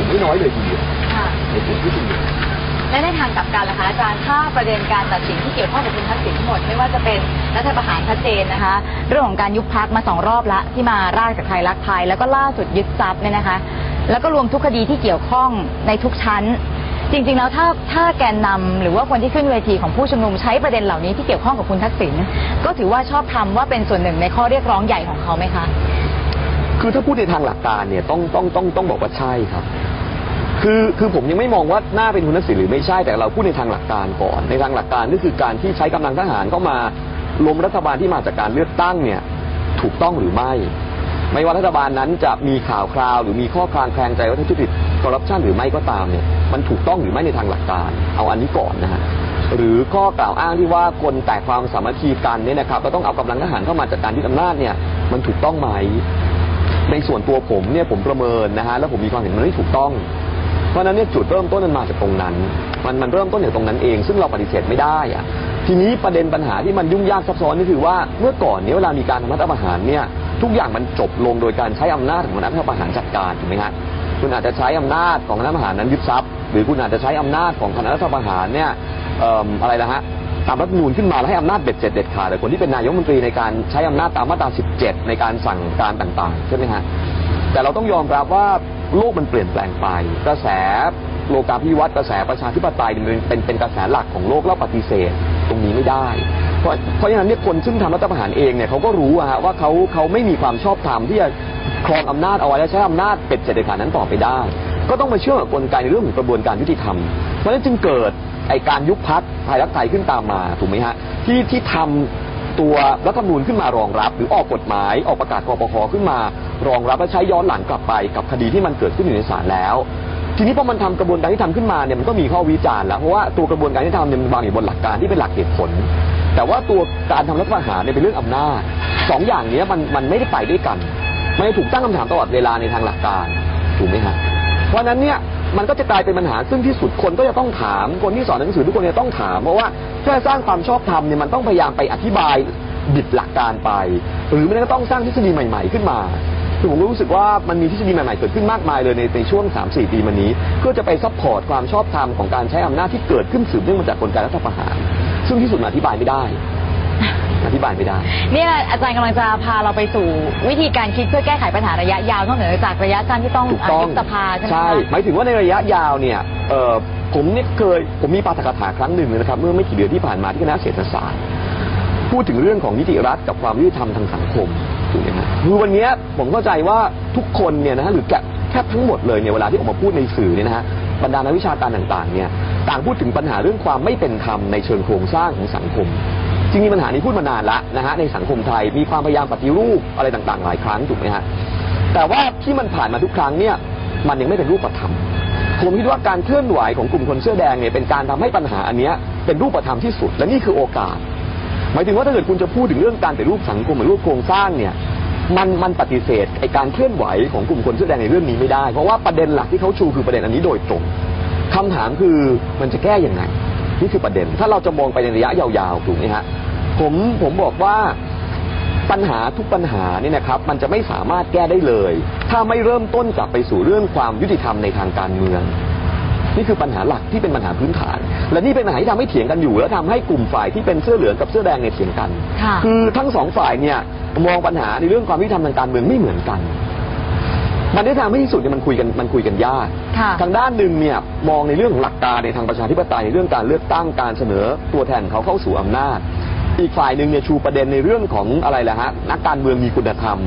ลุ่มไม่น้อยเลยทีเดียวค่ะ ในกลุ่มผู้ชุมนุม และในทางกลับกันล่ะคะอาจารย์ถ้าประเด็นการตัดสินที่เกี่ยวข้องกับคุณทักษิณทั้งหมด ไม่ว่าจะเป็นรัฐประหารชัดเจนนะคะ เรื่องของการยุบพักมาสองรอบละที่มารากจากไทยรักไทย แล้วก็ล่าสุดยึดทรัพย์เนี่ยนะคะ แล้วก็รวมทุกคดีที่เกี่ยวข้องในทุกชั้น จริงๆแล้วถ้าถ้าแกนนำหรือว่าคนที่ขึ้นเวทีของผู้ชุมนุมใช้ประเด็นเหล่านี้ที่เกี่ยวข้องกับคุณทักษิณก็ถือว่าชอบทำว่าเป็นส่วนหนึ่งในข้อเรียกร้องใหญ่ของเขาไหมคะ คือถ้าพูดในทางหลักการเนี่ยต้องต้องต้องต้องบอกว่าใช่ครับ คือคือผมยังไม่มองว่าหน้าเป็นคุณทักษิณหรือไม่ใช่แต่เราพูดในทางหลักการก่อน ในทางหลักการก็คือการที่ใช้กำลังทหารเข้ามาล้มรัฐบาลที่มาจากการเลือกตั้งเนี่ยถูกต้องหรือไม่ ไม่ว่ารัฐบาลนั้นจะมีข่าวคราว หรือมีข้อคลางแคลงใจว่าทุจริตคอร์รัปชันหรือไม่ก็ตามเนี่ยมันถูกต้องหรือไม่ในทางหลักการ เอาอันนี้ก่อนนะฮะหรือข้อกล่าวอ้างที่ว่าคนแตกความสามัคคีกันเนี่ยนะครับเราต้องเอากำลังทหารเข้ามาจากการยึดอำนาจเนี่ยมันถูกต้องไหมในส่วนตัวผมเนี่ยผมประเมินนะฮะแล้วผมมีความเห็นมันไม่ถูกต้อง เพราะฉะนั้นเนี่ยจุดเริ่มต้นมันมาจากตรงนั้น มันมันเริ่มต้นจากตรงนั้นเอง ซึ่งเราปฏิเสธไม่ได้อะทีนี้ประเด็นปัญหาที่มันยุ่งยากซับซ้อนก็คือว่าเมื่อก่อนเนี่ยเวลามีการทำรัฐประหารเนี่ยทุกอย่างมันจบลงโดยการใช้อำนาจของรัฐประหารจัดการถูกไหมฮะคุณอาจจะใช้อำนาจของรัฐประหารนั้นยึดทรัพย์ หรือคุณอาจจะใช้อำนาจของคณะรัฐประหารเนี่ยเอิ่มอะไรนะฮะตามรัฐมนูญขึ้นมาแล้วให้อำนาจเบ็ดเสร็จเด็ดขาดแต่คนที่เป็นนายกมนตรีในการใช้อำนาจตามมาตรา 17 ในการสั่งการต่างๆใช่ไหมฮะแต่เราต้องยอมรับว่า โลกมันเปลี่ยนแปลงไป กระแสโลกาภิวัตน์กระแสประชาธิปไตยเป็นเป็นเป็นกระแสหลักของโลกแล้วปฏิเสธตรงนี้ไม่ได้ เพราะเพราะฉะนั้นเนี่ยคนซึ่งทำรัฐประหารเองเนี่ยเขาก็รู้อะฮะว่าเขาเขาไม่มีความชอบธรรมที่จะครองอำนาจเอาไว้และใช้อำนาจเป็ดเสร็จเด็ดขาดนั้นต่อไปได้ ก็ต้องมาเชื่อกับกลไกในเรื่องของกระบวนการยุติธรรม เพราะฉะนั้นจึงเกิดไอการยุบพักไทยรักไทยขึ้นตามมาถูกไหมฮะที่ที่ทำตัวรัฐธรรมนูญขึ้นมารองรับ หรือออกกฎหมายออกประกาศกปคขึ้นมา รองรับและใช้ย้อนหลังกลับไปกับคดีที่มันเกิดขึ้นอยู่ในศาลแล้ว ทีนี้พอมันทำกระบวนการที่ทำขึ้นมาเนี่ยมันก็มีข้อวิจารณ์แล้วเพราะว่าตัวกระบวนการที่ทำเนี่ยมันวางอยู่บนหลักการที่เป็นหลักเหตุผล แต่ว่าตัวการทำรัฐประหารเนี่ยเป็นเรื่องอำนาจสองอย่างเนี้ยมันมันไม่ได้ไปด้วยกันมันถูกตั้งคำถามตลอดเวลาในทางหลักการถูกไหมฮะเพราะฉะนั้นเนี่ยมันก็จะกลายเป็นปัญหาซึ่งที่สุดคนก็จะต้องถาม คนที่สอนหนังสือทุกคนจะต้องถาม เพราะว่าถ้าจะสร้างความชอบธรรมเนี่ยมันต้องพยายามไปอธิบายบิดหลักการไป หรือไม่งั้นก็ต้องสร้างทฤษฎีใหม่ ๆ ขึ้นมา คือผมก็รู้สึกว่ามันมีทฤษฎีใหม่ๆเกิดขึ้นมากมายเลยในในช่วง 3-4 ปีมานี้ เพื่อจะไปซัพพอร์ตความชอบธรรมของการใช้อำนาจที่เกิดขึ้นสืบเนื่องมาจากกลไกรัฐประหาร ซึ่งที่สุดมันอธิบายไม่ได้ อธิบายไม่ได้เนี่ยอาจารย์กำลังจะพาเราไปสู่วิธีการคิดเพื่อแก้ไขปัญหาระยะยาวนอกเหนือจากระยะสั้นที่ต้องถูกต้องยุบสภาใช่ไหมคะใช่หมายถึงว่าในระยะยาวเนี่ยเอ่อผมเนี่ยเคยผมมีปาฐกถาครั้งหนึ่งนะครับ เมื่อไม่กี่เดือนที่ผ่านมาที่คณะเศรษฐศาสตร์ พูดถึงเรื่องของนิติรัฐกับความยุติธรรมทางสังคม ถูกไหมฮะคือวันนี้ผมเข้าใจว่าทุกคนเนี่ยนะฮะหรือแกะแทบทั้งหมดเลยเนี่ยเวลาที่ออกมาพูดในสื่อเนี่ยนะฮะบรรดานักวิชาการต่างๆเนี่ยต่างพูดถึงปัญหาเรื่องความไม่เป็นธรรมในเชิงโครงสร้างของสังคมจริงๆปัญหานี้พูดมานานละนะฮะในสังคมไทยมีความพยายามปฏิรูปอะไรต่างๆ หลายครั้งถูกไหมฮะแต่ว่าที่มันผ่านมาทุกครั้งเนี่ยมันยังไม่เป็นรูปธรรมผมคิดว่าการเคลื่อนไหวของกลุ่มคนเสื้อแดงเนี่ยเป็นการทำให้ปัญหาอันนี้เป็นรูปธรรมที่สุด และนี่คือโอกาส หมายถึงว่าถ้าเกิดคุณจะพูดถึงเรื่องการปฏิรูปสังคมหรือรูปโครงสร้างเนี่ยมันมันปฏิเสธไอการเคลื่อนไหวของกลุ่มคนเสื้อแดงในเรื่องนี้ไม่ได้ เพราะว่าประเด็นหลักที่เขาชูคือประเด็นอันนี้โดยตรงคำถามคือมันจะแก้ยังไงนี่คือประเด็น ถ้าเราจะมองไปในระยะยาวๆถูกไหมฮะผมผมบอกว่าปัญหาทุกปัญหาเนี่ยนะครับ มันจะไม่สามารถแก้ได้เลย ถ้าไม่เริ่มต้นกลับไปสู่เรื่องความยุติธรรมในทางการเมือง นี่คือปัญหาหลักที่เป็นปัญหาพื้นฐาน และนี่เป็นปัญหาที่ทำให้เถียงกันอยู่ แล้วทำให้กลุ่มฝ่ายที่เป็นเสื้อเหลืองกับเสื้อแดงเนี่ยเถียงกันค่ะคือทั้งสองฝ่ายเนี่ยมองปัญหาในเรื่องความยุติธรรมทางการเมืองไม่เหมือนกัน มันได้ทำให้ที่สุดเนี่ยมันคุยกันมันคุยกันยากค่ะทางด้านหนึ่งเนี่ยมองในเรื่องของหลักการในทางประชาธิปไตยในเรื่องการเลือกตั้งการเสนอตัวแทนเขาเข้าสู่อำนาจ อีกฝ่ายหนึ่งเนี่ยชูประเด็นในเรื่องของอะไรล่ะฮะนักการเมืองมีคุณธรรม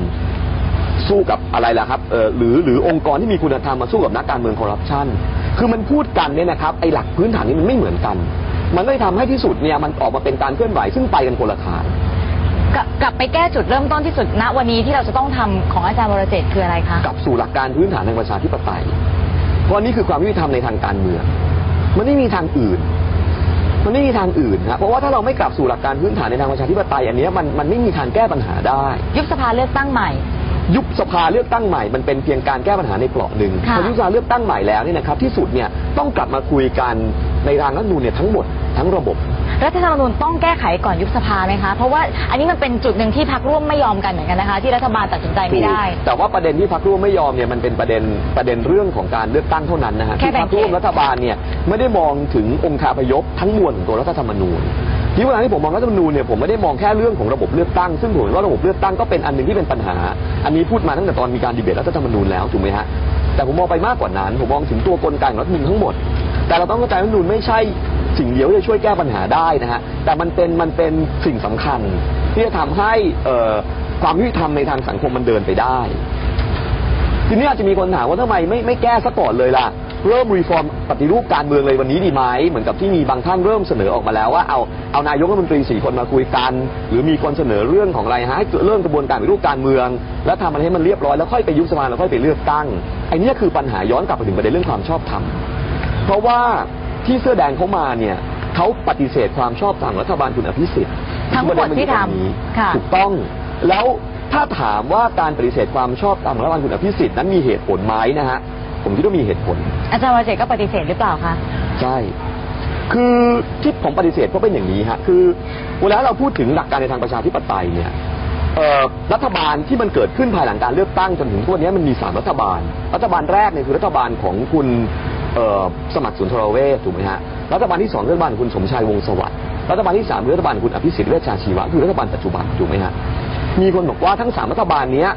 สู้กับอะไรล่ะครับเออหรือหรือองค์กรที่มีคุณธรรมมาสู้กับนักการเมืองคอร์รัปชัน คือมันพูดกันเนี่ยนะครับไอ้หลักพื้นฐานนี้มันไม่เหมือนกัน มันเลยทำให้ที่สุดเนี่ยมันออกมาเป็นการเคลื่อนไหวซึ่งไปกันคนละทาง กลับกลับไปแก้จุดเริ่มต้นที่สุดณวันนี้ที่เราจะต้องทำของอาจารย์วรเจตน์คืออะไรคะ กลับสู่หลักการพื้นฐานทางประชาธิปไตย เพราะนี่คือความยุติธรรมในทางการเมือง มันไม่มีทางอื่น มันไม่มีทางอื่นนะเพราะว่าถ้าเราไม่กลับสู่หลักการพื้นฐานในทางประชาธิปไตย อันเนี้ยมันมันไม่มีทางแก้ปัญหาได้ ยุบสภาเลือกตั้งใหม่ ยุบสภาเลือกตั้งใหม่มันเป็นเพียงการแก้ปัญหาในเปราะหนึ่งค่ะพอยุบสภาเลือกตั้งใหม่แล้วเนี่ยนะครับที่สุดเนี่ยต้องกลับมาคุยกันในทางรัฐธรรมนูญเนี่ยทั้งหมดทั้งระบบ รัฐธรรมนูญต้องแก้ไขก่อนยุบสภาไหมคะ เพราะว่าอันนี้มันเป็นจุดหนึ่งที่พักร่วมไม่ยอมกันเหมือนกันนะคะ ที่รัฐบาลตัดสินใจไม่ได้ถูกแต่ว่าประเด็นที่พรรคร่วมไม่ยอมเนี่ยมันเป็นประเด็นประเด็นเรื่องของการเลือกตั้งเท่านั้นนะฮะแค่ที่แบ่พรงรคเขตร่วมรัฐบาลเนี่ยไม่ได้มองถึงองค์คาพยพทั้งมวลของตัวรัฐธรรมนูญ ที่เวลาที่ผมมองรัฐธรรมนูญเนี่ยผมไม่ได้มองแค่เรื่องของระบบเลือกตั้งซึ่งผมเห็นว่าระบบเลือกตั้งก็เป็นอันหนึ่งที่เป็นปัญหา อันนี้พูดมาตั้งแต่ตอนมีการดีเบตรัฐธรรมนูญแล้วถูกไหมฮะแต่ผมมองไปมากกว่านั้น ผมมองถึงตัวกลไกของรัฐธรรมนูญทั้งหมด แต่เราต้องเข้าใจว่ารัฐธรรมนูญไม่ใช่สิ่งเดียวที่จะช่วยแก้ปัญหาได้นะฮะแต่มันเป็นมันเป็นสิ่งสำคัญ ที่จะทำให้เออความยุติธรรมในทางสังคมมันเดินไปได้ ทีนี้อาจจะมีคนถามว่าทำไมไม่ไม่แก้ซะก่อนเลยล่ะ เริ่มรีฟอร์มปฏิรูปการเมืองเลยวันนี้ดีไหมเหมือนกับที่มีบางท่านเริ่มเสนอออกมาแล้วว่าเอาเอานายกรัฐมนตรีสี่คนมาคุยกัน หรือมีคนเสนอเรื่องของอะไรฮะให้เริ่มกระบวนการปฏิรูปการเมือง แล้วทำมันให้มันเรียบร้อยแล้วค่อยไปยุบสภาแล้วค่อยไปเลือกตั้งไอ้เนี่ยคือปัญหาย้อนกลับไปถึงประเด็นเรื่องความชอบธรรมเพราะว่าที่เสื้อแดงเขามาเนี่ยเขาปฏิเสธความชอบธรรมรัฐบาลคุณอภิสิทธิ์ทั้งหมดประเนนนที่ทำอยู่ตรงนี้ค่ะถูกต้องแล้วถ้าถามว่าการปฏิเสธความชอบธรรมของรัฐบาลคุณอภิสิทธิ์นั้นมีเหตุผลไหมนะฮะ ผมคิดว่ามีเหตุผล อาจารย์วาเจตก็ปฏิเสธหรือเปล่าคะ ใช่ คือที่ผมปฏิเสธเพราะเป็นอย่างนี้ฮะ คือเวลาเราพูดถึงหลักการในทางประชาธิปไตยเนี่ยเอ่อรัฐบาลที่มันเกิดขึ้นภายหลังการเลือกตั้งจนถึงทุกวันนี้มันมีสามรัฐบาล รัฐบาลแรกเนี่ยคือรัฐบาลของคุณเอ่อสมัครสุนทรเวชถูกไหมฮะ รัฐบาลที่สองคือรัฐบาลของคุณสมชายวงศ์สวัสดิ์ รัฐบาลที่สามคือรัฐบาลของคุณอภิสิทธิ์เวชชาชีวะ คือรัฐบาลปัจจุบันถูกไหมฮะ มีคนบอกว่าทั้งสามรัฐบาลเนี้ย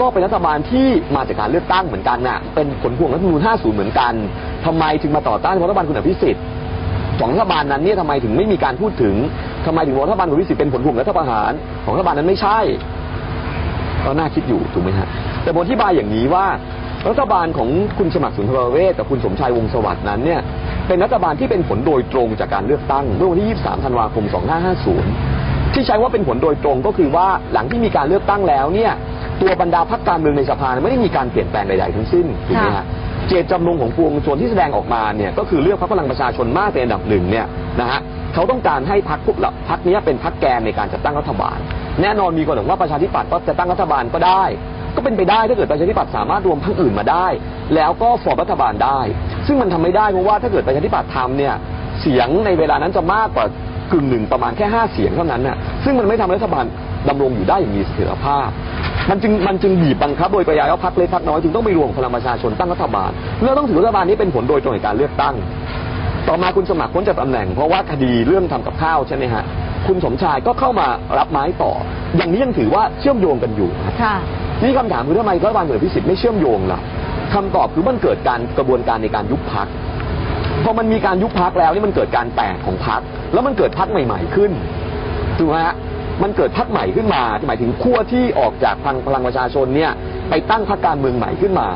ก็เป็นรัฐบาลที่มาจากการเลือกตั้งเหมือนกันน่ะ เป็นผลพวงรัฐธรรมนูญ50 เหมือนกัน ทำไมถึงมาต่อต้านรัฐบาลคุณอภิสิทธิ์สองรัฐบาลนั้นเนี่ยทำไมถึงไม่มีการพูดถึงทำไมถึงรัฐบาลคุณวิสิทธิ์เป็นผลพวงรัฐประหารของรัฐบาลนั้นไม่ใช่ก็น่าคิดอยู่ถูกไหมฮะ แต่ผมอธิบายอย่างนี้ว่า รัฐบาลของคุณสมัครสุนทรเวชกับคุณสมชายวงศ์สวัสดิ์นั้นเนี่ยเป็นรัฐบาลที่เป็นผลโดยตรงจากการเลือกตั้งเมื่อวันที่ 23 ธันวาคม 2550 ที่ใช้ว่าเป็นผลโดยตรงก็คือว่าหลังที่มีการเลือกตั้งแล้วเนี่ย ตัวบรรดาพรรคการเมืองในสภาไม่ได้มีการเปลี่ยนแปลงใดๆทั้งสิ้นถูกไหมฮะเจตจำนงของปวงชนที่แสดงออกมาเนี่ยก็คือเลือกพรรคพลังประชาชนมากเป็นอันดับหนึ่งเนี่ยนะฮะเขาต้องการให้พรรคพวกเราพรรคเนี้ยเป็นพรรคแกนในการจัดตั้งรัฐบาล แน่นอนมีคนบอกว่าประชาธิปัตย์ก็จะตั้งรัฐบาลก็ได้ ก็เป็นไปได้ถ้าเกิดประชาธิปัตย์สามารถรวมพรรคอื่นมาได้ แล้วก็ฟอร์มรัฐบาลได้ ซึ่งมันทำไม่ได้เพราะว่าถ้าเกิดประชาธิปัตย์ทำเนี่ยเสียงในเวลานั้นจะมากกว่ากึ่งหนึ่งประมาณแค่ห้าเสียงเท่านั้นน่ะซึ่งมันไม่ทำให้รัฐบาลดำรงอยู่ได้อย่างมีเสถียรภาพ มันจึงมันจึงบีบบังคับโดยปริยายว่าพรรคเล็กพรรคน้อยจึงต้องไปรวมพลังประชาชนตั้งรัฐบาลเรื่องต้องถือรัฐบาลนี้เป็นผลโดยตรงในการเลือกตั้ง ต่อมาคุณสมัครพ้นจากตำแหน่ง เพราะว่าคดีเรื่องทำกับข้าวใช่ไหมฮะคุณสมชายก็เข้ามารับไม้ต่อ อย่างนี้ยังถือว่าเชื่อมโยงกันอยู่ครับค่ะนี่คำถามคือทำไมรัฐบาลเกิดพิสิทธิ์ไม่เชื่อมโยงล่ะคำตอบคือมันเกิดการกระบวนการในการยุบพักพอมันมีการยุบพักแล้วนี่มันเกิดการแตกของพักแล้วมันเกิดพักใหม่ ๆขึ้นถูกไหมฮะ มันเกิดพักใหม่ขึ้นมาที่หมายถึงขั้วที่ออกจากพลังพลังประชาชนเนี่ยไปตั้งพรรคการเมืองใหม่ขึ้นมา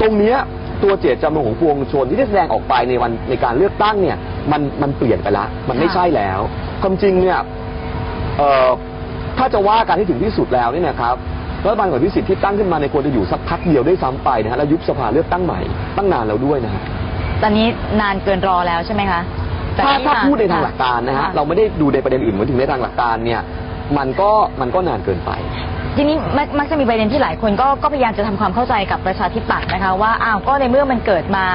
ตรงเนี้ยตัวเจตจำนงของปวงชนที่ได้แสดงออกไปในวันในการเลือกตั้งเนี่ยมันมันเปลี่ยนไปละมันไม่ค่ะใช่แล้วความจริงเนี่ยเอ่อถ้าจะว่าการที่ถึงที่สุดแล้วเนี่ยนะครับรัฐบาลของพิสิทธิ์ที่ตั้งขึ้นมาในควรจะอยู่สักพักเดียวได้ซ้ำไปนะฮะแล้วยุบสภาเลือกตั้งใหม่ตั้งนานแล้วด้วยนะฮะตอนนี้นานเกินรอแล้วใช่ไหมคะจากถ้านี้ถ้ามาพูดในทางหลักการนะฮะค่เราไม่ได้ดูในประเด็นอื่นเหมือนถึงในทางหลักการเนี่ย มันก็มันก็นานเกินไป ทีนี้มักมักจะมีประเด็นที่หลายคนก็ก็พยายามจะทำความเข้าใจกับประชาธิปัตย์นะคะว่าอ้าวก็ในเมื่อมันเกิดมา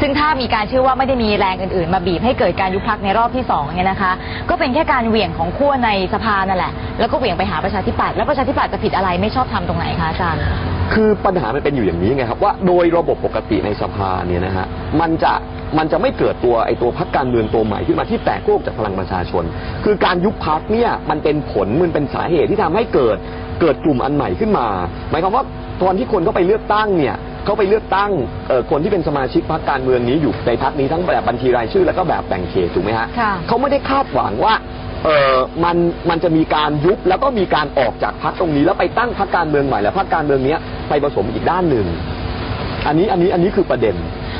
ซึ่งถ้ามีการเชื่อว่าไม่ได้มีแรงอื่นๆ มาบีบให้เกิดการยุบพักในรอบที่สองเนี่ยนะคะ ก็เป็นแค่การเหวี่ยงของขั้วในสภานั่นแหละ แล้วก็เหวี่ยงไปหาประชาธิปัตย์แล้วประชาธิปัตย์จะผิดอะไรไม่ชอบทำตรงไหนคะอาจารย์ คือปัญหามันเป็นอยู่อย่างนี้ไงครับว่าโดยระบบปกติในสภาเนี่ยนะฮะมันจะ มันจะไม่เกิดตัวไอ้ตัวพักการเมืองตัวใหม่ขึ้นมาที่แตกโลกจากพลังประชาชน คือการยุบพักเนี่ยมันเป็นผลมันเป็นสาเหตุที่ทำให้เกิดเกิดกลุ่มอันใหม่ขึ้นมา หมายความว่าตอนที่คนเขาไปเลือกตั้งเนี่ยเขาไปเลือกตั้งเอ่อคนที่เป็นสมาชิกพรรคการเมืองนี้อยู่ในพรรคนี้ทั้งแบบบัญชีรายชื่อ แล้วก็แบบแบ่งเขตถูกไหมฮะค่ะเขาไม่ได้คาดหวังว่าเออมันมันจะมีการยุบแล้วก็มีการออกจากพรรคตรงนี้ แล้วไปตั้งพรรคการเมืองใหม่แล้วพรรคการเมืองเนี้ยไปผสมอีกด้านหนึ่ง อันนี้อันนี้อันนี้คือประเด็น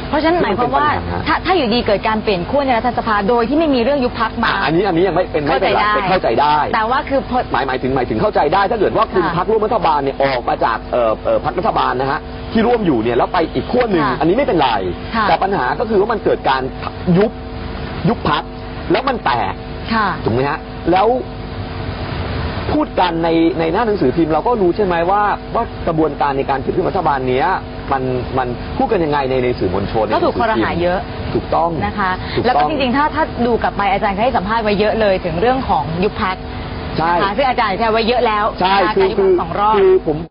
เพราะฉะนั้นหมายความว่าเป็นปัญหา ถ้าถ้าอยู่ดีเกิดการเปลี่ยนขั้วในรัฐสภาโดยที่ไม่มีเรื่องยุบพักมา อะอันนี้อันนี้ยังไม่เป็นไม่เป็นไรเป็นเข้าใจได้ แต่ว่าคือพอ หมายหมายถึงหมายถึงเข้าใจได้ ถ้าเกิดว่าคุณค่ะพรรคร่วมรัฐบาลเนี่ยออกมาจากเอ่อเอ่อพรรครัฐบาลนะฮะที่ร่วมอยู่เนี่ยแล้วไปอีกขั้วหนึ่งค่ะอันนี้ไม่เป็นไร ค่ะแต่ปัญหาก็คือว่ามันเกิดการยุบยุบพรรคแล้วมันแตกค่ะถูกไหมฮะแล้วผพูดกันในในหน้าหนังสือพิมพ์เราก็รู้ใช่ไหมว่าว่ากระบวนการในการเกิดขึ้นของรัฐบาลเนี้ย มันมันพูดกันยังไงในในสื่อมวลชนก็ถูกในคนัองรสืหาพิมพ์เยอะ ถูกต้องนะคะ ถูแล้วก็ต้องจริงๆ ถ้าถ้าดูกลับไปอาจารย์เคยให้สัมภาษณ์ไว้เยอะเลยถึงเรื่องของยุบพักใช่นะคะซึ่งอาจารย์ใช้ไว้เยอะแล้วใช่นะคะคืการอยุบคืพัอกสองรอบ คือผม